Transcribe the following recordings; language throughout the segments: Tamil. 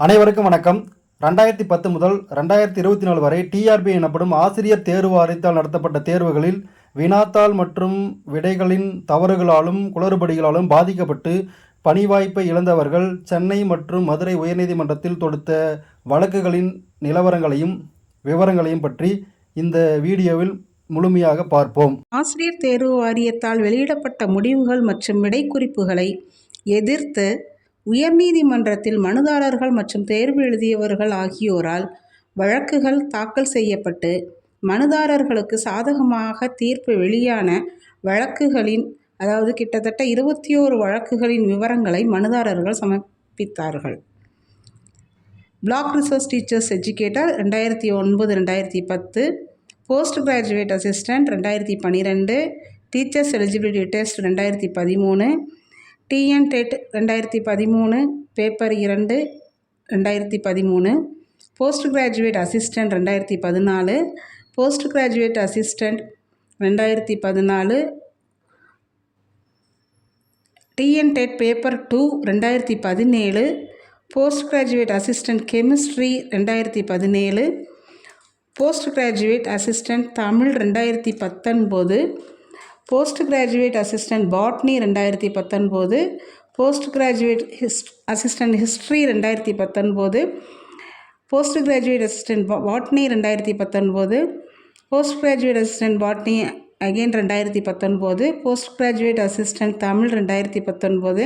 அனைவருக்கும் வணக்கம். ரெண்டாயிரத்தி பத்து முதல் ரெண்டாயிரத்தி இருபத்தி நாலு வரை டிஆர்பி எனப்படும் ஆசிரியர் தேர்வு வாரியத்தால் நடத்தப்பட்ட தேர்வுகளில் வினாத்தாள் மற்றும் விடைகளின் தவறுகளாலும் குளறுபடிகளாலும் பாதிக்கப்பட்டு பணி வாய்ப்பை இழந்தவர்கள் சென்னை மற்றும் மதுரை உயர்நீதிமன்றத்தில் தொடுத்த வழக்குகளின் நிலவரங்களையும் விவரங்களையும் பற்றி இந்த வீடியோவில் முழுமையாக பார்ப்போம். ஆசிரியர் தேர்வு வாரியத்தால் வெளியிடப்பட்ட முடிவுகள் மற்றும் விடைக்குறிப்புகளை எதிர்த்து உயர்நீதிமன்றத்தில் மனுதாரர்கள் மற்றும் தேர்வு எழுதியவர்கள் ஆகியோரால் வழக்குகள் தாக்கல் செய்யப்பட்டு மனுதாரர்களுக்கு சாதகமாக தீர்ப்பு வெளியான வழக்குகளின் அதாவது கிட்டத்தட்ட இருபத்தி ஓரு வழக்குகளின் விவரங்களை மனுதாரர்கள் சமர்ப்பித்தார்கள். பிளாக் ரிசர்ச் டீச்சர்ஸ் எஜுகேட்டர் ரெண்டாயிரத்தி ஒன்பது ரெண்டாயிரத்தி பத்து போஸ்ட் கிராஜுவேட் அசிஸ்டண்ட் ரெண்டாயிரத்தி பன்னிரெண்டு டீச்சர்ஸ் எலிஜிபிலிட்டி டெஸ்ட் ரெண்டாயிரத்தி பதிமூணு டிஎன் டெட் ரெண்டாயிரத்தி பதிமூணு பேப்பர் இரண்டு ரெண்டாயிரத்தி பதிமூணு போஸ்ட் கிராஜுவேட் அசிஸ்டண்ட் ரெண்டாயிரத்தி பதினாலு போஸ்ட் கிராஜுவேட் அசிஸ்டண்ட் ரெண்டாயிரத்தி பதினாலு டிஎன் டெட் பேப்பர் டூ ரெண்டாயிரத்தி பதினேழு போஸ்ட் கிராஜுவேட் அசிஸ்டண்ட் கெமிஸ்ட்ரி ரெண்டாயிரத்தி பதினேழு போஸ்ட் கிராஜுவேட் அசிஸ்டண்ட் தமிழ் ரெண்டாயிரத்தி பத்தொன்பது போஸ்ட் கிராஜுவேட் அசிஸ்டன்ட் பாட்னி ரெண்டாயிரத்தி பத்தொன்பது post graduate hist assistant history ரெண்டாயிரத்தி பத்தொன்பது போஸ்ட் கிராஜுவேட் அசிஸ்டண்ட் பாட்னி ரெண்டாயிரத்தி பத்தொன்பது post graduate assistant botany again ரெண்டாயிரத்தி பத்தொன்பது போஸ்ட் கிராஜுவேட் அசிஸ்டன்ட் தமிழ் ரெண்டாயிரத்தி பத்தொன்பது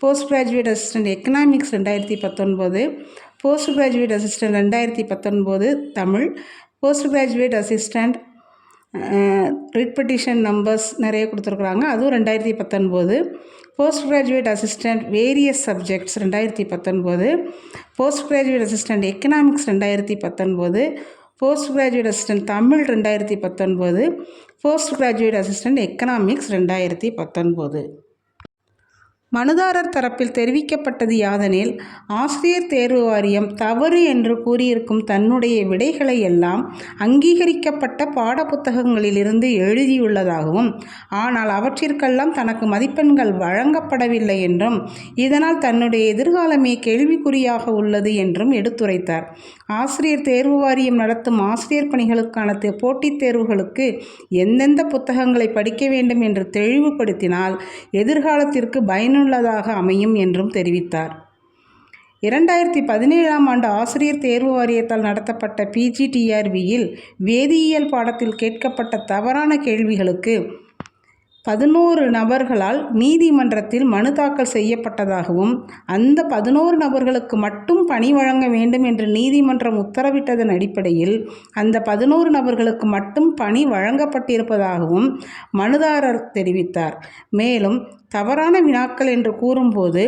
போஸ்ட் கிராஜுவேட் அசிஸ்டன்ட் எக்கனாமிக்ஸ் ரெண்டாயிரத்தி பத்தொன்பது போஸ்ட் கிராஜுவேட் அசிஸ்டன்ட் ரெண்டாயிரத்தி பத்தொன்பது Tamil post graduate assistant writ petition numbers நிறைய கொடுத்துருக்குறாங்க. அதுவும் ரெண்டாயிரத்தி பத்தொன்பது. Post graduate assistant various subjects ரெண்டாயிரத்தி பத்தொன்பது. போஸ்ட் கிராஜுவேட் அசிஸ்டண்ட் எக்கனாமிக்ஸ் ரெண்டாயிரத்தி பத்தொன்பது. போஸ்ட் கிராஜுவேட் அசிஸ்டண்ட் தமிழ் ரெண்டாயிரத்தி பத்தொன்பது. போஸ்ட் கிராஜுவேட் அசிஸ்டண்ட் எக்கனாமிக்ஸ் ரெண்டாயிரத்தி பத்தொன்பது. மனுதாரர் தரப்பில் தெரிவிக்கப்பட்டது யாதெனில் ஆசிரியர் தேர்வு வாரியம் தவறு என்று கூறியிருக்கும் தன்னுடைய விடைகளை எல்லாம் அங்கீகரிக்கப்பட்ட பாடப்புத்தகங்களிலிருந்து எழுதியுள்ளதாகவும் ஆனால் அவற்றிற்கெல்லாம் தனக்கு மதிப்பெண்கள் வழங்கப்படவில்லை என்றும் இதனால் தன்னுடைய எதிர்காலமே கேள்விக்குறியாக உள்ளது என்றும் எடுத்துரைத்தார். ஆசிரியர் தேர்வு வாரியம் நடத்தும் ஆசிரியர் பணிகளுக்கான போட்டித் தேர்வுகளுக்கு எந்தெந்த புத்தகங்களை படிக்க வேண்டும் என்று தெளிவுபடுத்தினால் எதிர்காலத்திற்கு பயனுள்ளதாக அமையும் என்றும் தெரிவித்தார். இரண்டாயிரத்தி பதினேழாம் ஆண்டு ஆசிரியர் தேர்வு வாரியத்தால் நடத்தப்பட்ட பிஜிடிஆர்பியில் வேதியியல் பாடத்தில் கேட்கப்பட்ட தவறான கேள்விகளுக்கு பதினோரு நபர்களால் நீதிமன்றத்தில் மனு தாக்கல் செய்யப்பட்டதாகவும் அந்த பதினோரு நபர்களுக்கு மட்டும் பணி வழங்க வேண்டும் என்று நீதிமன்றம் உத்தரவிட்டதன் அடிப்படையில் அந்த பதினோரு நபர்களுக்கு மட்டும் பணி வழங்கப்பட்டிருப்பதாகவும் மனுதாரர் தெரிவித்தார். மேலும் தவறான வினாக்கள் என்று கூறும்போது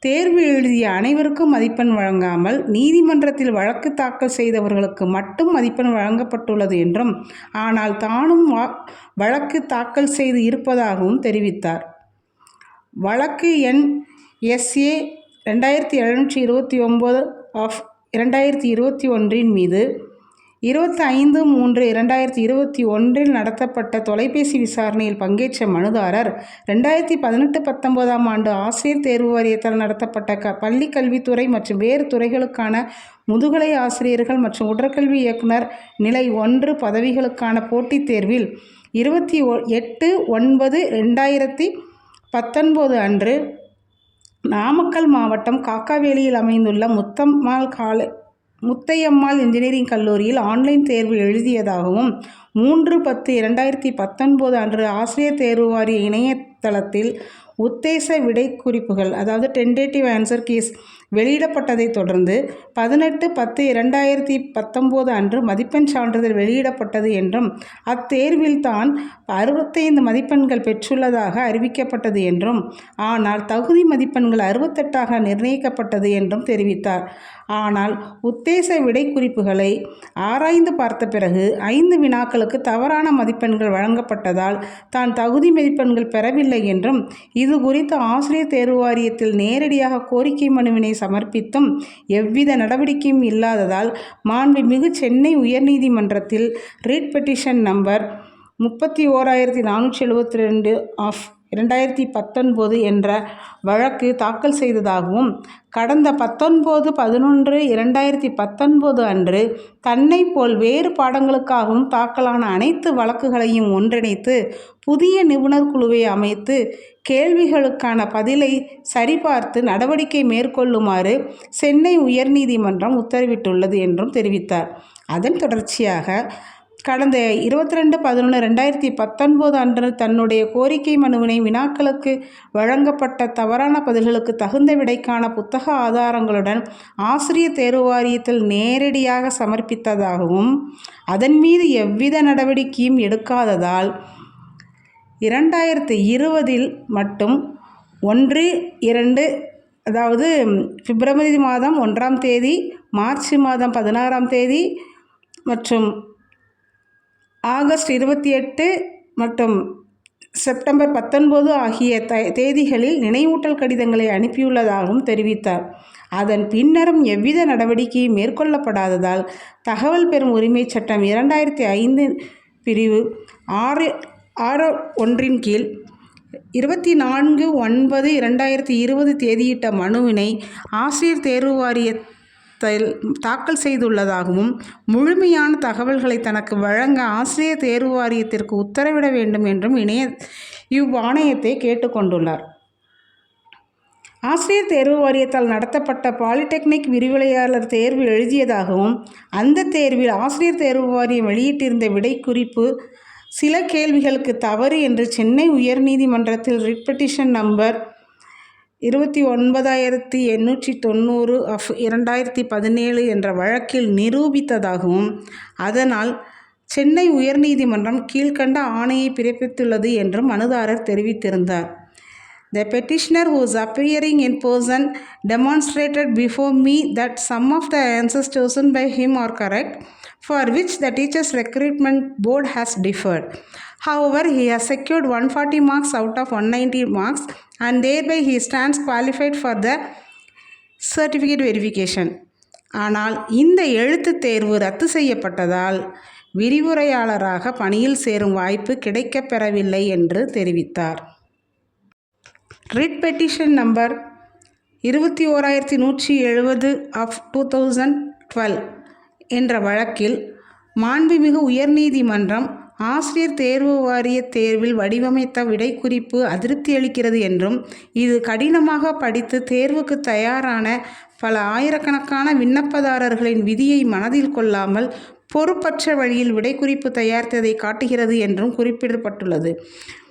தேர்வு எழுதிய அனைவருக்கும் மதிப்பெண் வழங்காமல் நீதிமன்றத்தில் வழக்கு தாக்கல் செய்தவர்களுக்கு மட்டும் மதிப்பெண் வழங்கப்பட்டுள்ளது என்றும் ஆனால் தானும் வழக்கு தாக்கல் செய்து இருப்பதாகவும் தெரிவித்தார். வழக்கு எண் எஸ்ஏ ரெண்டாயிரத்தி எழுநூற்றி இருபத்தி ஒம்பது ஆஃப் இரண்டாயிரத்தி இருபத்தி ஒன்றின் மீது இருபத்தி ஐந்து மூன்று இரண்டாயிரத்தி இருபத்தி ஒன்றில் நடத்தப்பட்ட தொலைபேசி விசாரணையில் பங்கேற்ற மனுதாரர் ரெண்டாயிரத்தி பதினெட்டு பத்தொன்பதாம் ஆண்டு ஆசிரியர் தேர்வு வாரியத்தால் நடத்தப்பட்ட க பள்ளி கல்வித்துறை மற்றும் வேறு துறைகளுக்கான முதுகலை ஆசிரியர்கள் மற்றும் உடற்கல்வி இயக்குனர் நிலை ஒன்று பதவிகளுக்கான போட்டித் தேர்வில் இருபத்தி ஒ எட்டு ஒன்பது ரெண்டாயிரத்தி பத்தொன்பது அன்று நாமக்கல் மாவட்டம் காக்காவேலியில் அமைந்துள்ள முத்தம்மாள் காலை முத்தையம்மாள் இன்ஜினியரிங் கல்லூரியில் ஆன்லைன் தேர்வு எழுதியதாகவும் மூன்று பத்து இரண்டாயிரத்தி பத்தொன்பது அன்று ஆசிரியர் தேர்வு வாரிய இணையதளத்தில் உத்தேச விடை குறிப்புகள் அதாவது டென்டேட்டிவ் ஆன்சர் கீஸ் வெளியிடப்பட்டதைத் தொடர்ந்து பதினெட்டு பத்து இரண்டாயிரத்தி பத்தொம்போது அன்று மதிப்பெண் சான்றிதழ் வெளியிடப்பட்டது என்றும் அத்தேர்வில் தான் அறுபத்தைந்து மதிப்பெண்கள் பெற்றுள்ளதாக அறிவிக்கப்பட்டது என்றும் ஆனால் தகுதி மதிப்பெண்கள் அறுபத்தெட்டாக நிர்ணயிக்கப்பட்டது என்றும் தெரிவித்தார். ஆனால் உத்தேச விடை குறிப்புகளை ஆராய்ந்து பார்த்த பிறகு ஐந்து வினாக்களுக்கு தவறான மதிப்பெண்கள் வழங்கப்பட்டதால் தான் தகுதி மதிப்பெண்கள் பெறவில்லை என்றும் இது குறித்து ஆசிரியர் தேர்வு வாரியத்தில் நேரடியாக கோரிக்கை மனுவினை சமர்ப்பித்தும் எவ்வித நடவடிக்கையும் இல்லாததால் மாண்புமிகு சென்னை உயர்நீதிமன்றத்தில் ரீட் பெட்டிஷன் நம்பர் முப்பத்தி ஓராயிரத்தி நானூற்றி எழுபத்தி ரெண்டு ஆஃப் இரண்டாயிரத்தி பத்தொன்பது என்ற வழக்கு தாக்கல் செய்ததாகவும் கடந்த பத்தொன்பது பதினொன்று இரண்டாயிரத்தி பத்தொன்பது அன்று தன்னை போல் வேறு பாடங்களுக்காகவும் தாக்கலான அனைத்து வழக்குகளையும் ஒன்றிணைத்து புதிய நிபுணர் குழுவை அமைத்து கேள்விகளுக்கான பதிலை சரிபார்த்து நடவடிக்கை மேற்கொள்ளுமாறு சென்னை உயர்நீதிமன்றம் உத்தரவிட்டுள்ளது என்றும் தெரிவித்தார். அதன் தொடர்ச்சியாக கடந்த இருபத்தி ரெண்டு பதினொன்று ரெண்டாயிரத்தி பத்தொன்பது அன்று தன்னுடைய கோரிக்கை மனுவினை வினாக்களுக்கு வழங்கப்பட்ட தவறான பதில்களுக்கு தகுந்த விடைக்கான புத்தக ஆதாரங்களுடன் ஆசிரியர் தேர்வு வாரியத்தில் நேரடியாக சமர்ப்பித்ததாகவும் அதன் மீது எவ்வித நடவடிக்கையும் எடுக்காததால் இரண்டாயிரத்து இருபதில் மட்டும் ஒன்று இரண்டு அதாவது பிப்ரவரி மாதம் ஒன்றாம் தேதி மார்ச் மாதம் பதினாறாம் தேதி மற்றும் ஆகஸ்ட் இருபத்தி எட்டு மற்றும் செப்டம்பர் பத்தொன்பது ஆகிய த தேதிகளில் நினைவூட்டல் கடிதங்களை அனுப்பியுள்ளதாகவும் தெரிவித்தார். அதன் பின்னரும் எவ்வித நடவடிக்கையும் மேற்கொள்ளப்படாததால் தகவல் பெறும் உரிமைச் சட்டம் இரண்டாயிரத்தி ஐந்து பிரிவு ஆறு ஆறு ஒன்றின் கீழ் இருபத்தி நான்கு ஒன்பது இரண்டாயிரத்தி இருபது தேதியிட்ட மனுவினை ஆசிரியர் தேர்வு வாரிய தாக்கல் செய்துள்ளதாகவும் முழுமையான தகவல்களை தனக்கு வழங்க ஆசிரியர் தேர்வு வாரியத்திற்கு உத்தரவிட வேண்டும் என்றும் இணைய இவ்வாணையத்தை கேட்டுக்கொண்டுள்ளார். ஆசிரியர் தேர்வு வாரியத்தால் நடத்தப்பட்ட பாலிடெக்னிக் விரிவுரையாளர் தேர்வு எழுதியதாகவும் அந்த தேர்வில் ஆசிரியர் தேர்வு வாரியம் வெளியிட்டிருந்த விடை குறிப்பு சில கேள்விகளுக்கு தவறு என்று சென்னை உயர்நீதிமன்றத்தில் ரிட் பெட்டிஷன் நம்பர் இருபத்தி ஒன்பதாயிரத்தி எண்ணூற்றி தொண்ணூறு அஃப் இரண்டாயிரத்தி பதினேழு என்ற வழக்கில் நிரூபித்ததாகவும் அதனால் சென்னை உயர்நீதிமன்றம் கீழ்க்கண்ட ஆணையை பிறப்பித்துள்ளது என்றும் மனுதாரர் தெரிவித்திருந்தார் The petitioner who is appearing in person demonstrated before me that some of the answers chosen by him are correct, for which the teachers' recruitment board has differed. However, he has secured 140 marks out of 190 marks, and thereby he stands qualified for the certificate verification ஆனால் இந்த எழுத்துத் தேர்வு ரத்து செய்யப்பட்டதால் விரிவுரையாளராக பணியில் சேரும் வாய்ப்பு கிடைக்கப்பெறவில்லை என்று தெரிவித்தார். ரிட் பெட்டிஷன் நம்பர் இருபத்தி ஓராயிரத்தி நூற்றி எழுபது ஆஃப் டூ தௌசண்ட் டுவெல் என்ற வழக்கில் மாண்புமிகு உயர்நீதிமன்றம் ஆசிரியர் தேர்வு வாரிய தேர்வில் வடிவமைத்த விடைக்குறிப்பு அதிருப்தி அளிக்கிறது என்றும் இது கடினமாக படித்து தேர்வுக்கு தயாரான பல ஆயிரக்கணக்கான விண்ணப்பதாரர்களின் விதியை மனதில் கொள்ளாமல் பொறுப்பற்ற வழியில் விடைக்குறிப்பு தயாரித்ததை காட்டுகிறது என்றும் குறிப்பிடப்பட்டுள்ளது.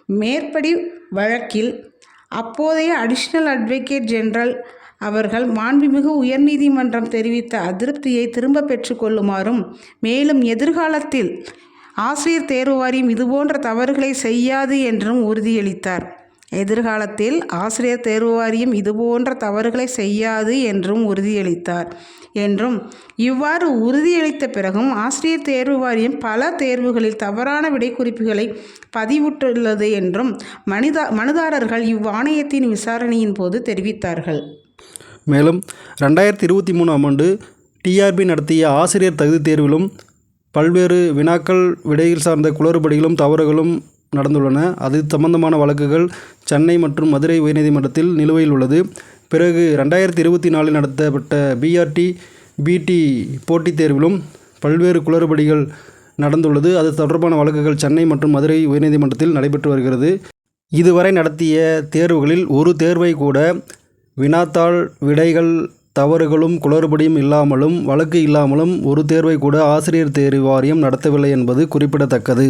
மேற்படி வழக்கில் அப்போதைய அடிஷனல் அட்வொகேட் ஜெனரல் அவர்கள் மாண்புமிகு உயர்நீதிமன்றம் தெரிவித்த அதிருப்தியை திரும்ப பெற்றுக்கொள்ளுமாறும் மேலும் எதிர்காலத்தில் ஆசிரியர் தேர்வு வாரியம் இதுபோன்ற தவறுகளை செய்யாது என்றும் உறுதியளித்தார். எதிர்காலத்தில் ஆசிரியர் தேர்வு வாரியம் இதுபோன்ற தவறுகளை செய்யாது என்றும் உறுதியளித்தார். என்றும் இவ்வாறு உறுதியளித்த பிறகும் ஆசிரியர் தேர்வு வாரியம் பல தேர்வுகளில் தவறான விடைக்குறிப்புகளை பதிவிட்டுள்ளது என்றும் மனிதா மனுதாரர்கள் இவ்வாணையத்தின் விசாரணையின் போது தெரிவித்தார்கள். மேலும் ரெண்டாயிரத்தி இருபத்தி மூணாம் ஆண்டு டிஆர்பி நடத்திய ஆசிரியர் தகுதி தேர்விலும் பல்வேறு வினாக்கள் விடையில் சார்ந்த குளறுபடிகளும் தவறுகளும் நடந்துள்ளன. அது சம்பந்தமான வழக்குகள் சென்னை மற்றும் மதுரை உயர்நீதிமன்றத்தில் நிலுவையில் உள்ளது. பிறகு ரெண்டாயிரத்தி இருபத்தி நாலில் நடத்தப்பட்ட பிஆர்டி பிடி போட்டித் தேர்விலும் பல்வேறு குளறுபடிகள் நடந்துள்ளது. அது தொடர்பான வழக்குகள் சென்னை மற்றும் மதுரை உயர்நீதிமன்றத்தில் நடைபெற்று வருகிறது. இதுவரை நடத்திய தேர்வுகளில் ஒரு தேர்வை கூட வினாத்தாள் விடைகள் தவறுகளும் குளறுபடியும் இல்லாமலும் வழக்கு இல்லாமலும் ஒரு தேர்வை கூட ஆசிரியர் தேர்வு வாரியம் நடத்தவில்லை என்பது குறிப்பிடத்தக்கது.